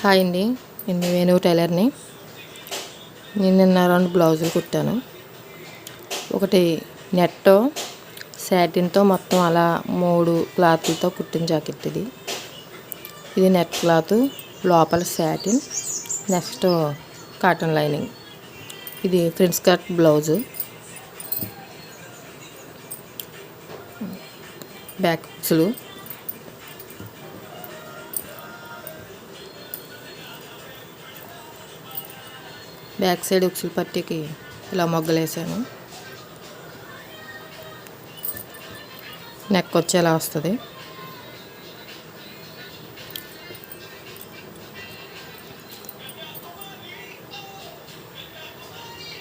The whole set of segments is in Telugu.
హాయ్ అండి. నేను వేణు టైలర్ని. నేను నిన్న రెండు బ్లౌజులు కుట్టాను. ఒకటి నెట్ శాటిన్తో మొత్తం అలా మూడు క్లాత్లతో కుట్టిన జాకెట్ ఇది. ఇది నెట్ క్లాత్ లోపల శాటిన్ నెక్స్ట్ కాటన్ లైనింగ్. ఇది ప్రిన్స్ కట్ బ్లౌజు. బ్యాక్స్లు బ్యాక్ సైడ్ ఉక్సులు పట్టికి ఇలా మొగ్గలేసాను. నెక్ వచ్చేలా వస్తుంది.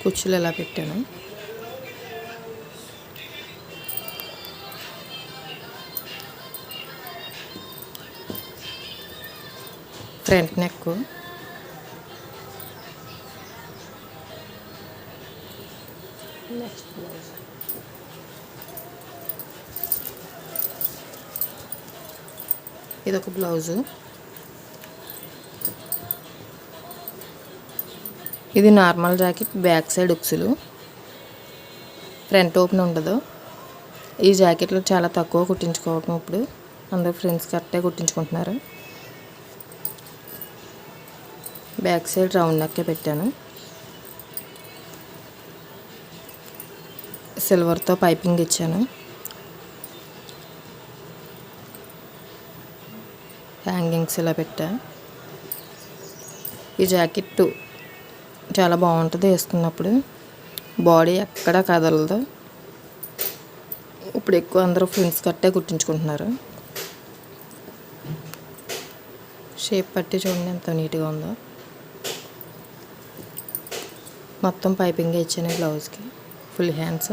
కుచ్చులు ఎలా పెట్టాను? ఫ్రంట్ నెక్ నెక్స్ట్ బ్లౌజ్ ఇది ఒక బ్లౌజు. ఇది నార్మల్ జాకెట్ బ్యాక్ సైడ్ ఉక్సులు. ఫ్రంట్ ఓపెన్ ఉండదు. ఈ జాకెట్లు చాలా తక్కువ కుట్టించుకోవటం ఇప్పుడు. అందరూ ఫ్రెండ్స్ కరెక్టే కుట్టించుకుంటున్నారు. బ్యాక్ సైడ్ రౌండ్ నెక్కే పెట్టాను. సిల్వర్తో పైపింగ్ ఇచ్చాను. హ్యాంగింగ్స్ ఇలా పెట్టా. ఈ జాకెట్ చాలా బాగుంటుంది వేసుకున్నప్పుడు. బాడీ ఎక్కడా కదలదు. ఇప్పుడు ఎక్కువ అందరూ ఫ్రెండ్స్ కట్టే కుట్టించుకుంటున్నారు. షేప్ పట్టి చూడండి ఎంత నీట్గా ఉందో. మొత్తం పైపింగ్ ఇచ్చాను బ్లౌజ్కి. Full hands.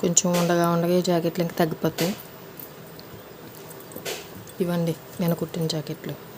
కొంచెం ఉండగా ఉండగా ఈ జాకెట్లు ఇంకా తగ్గిపోతాయి. ఇవ్వండి నేను కుట్టిన జాకెట్లు.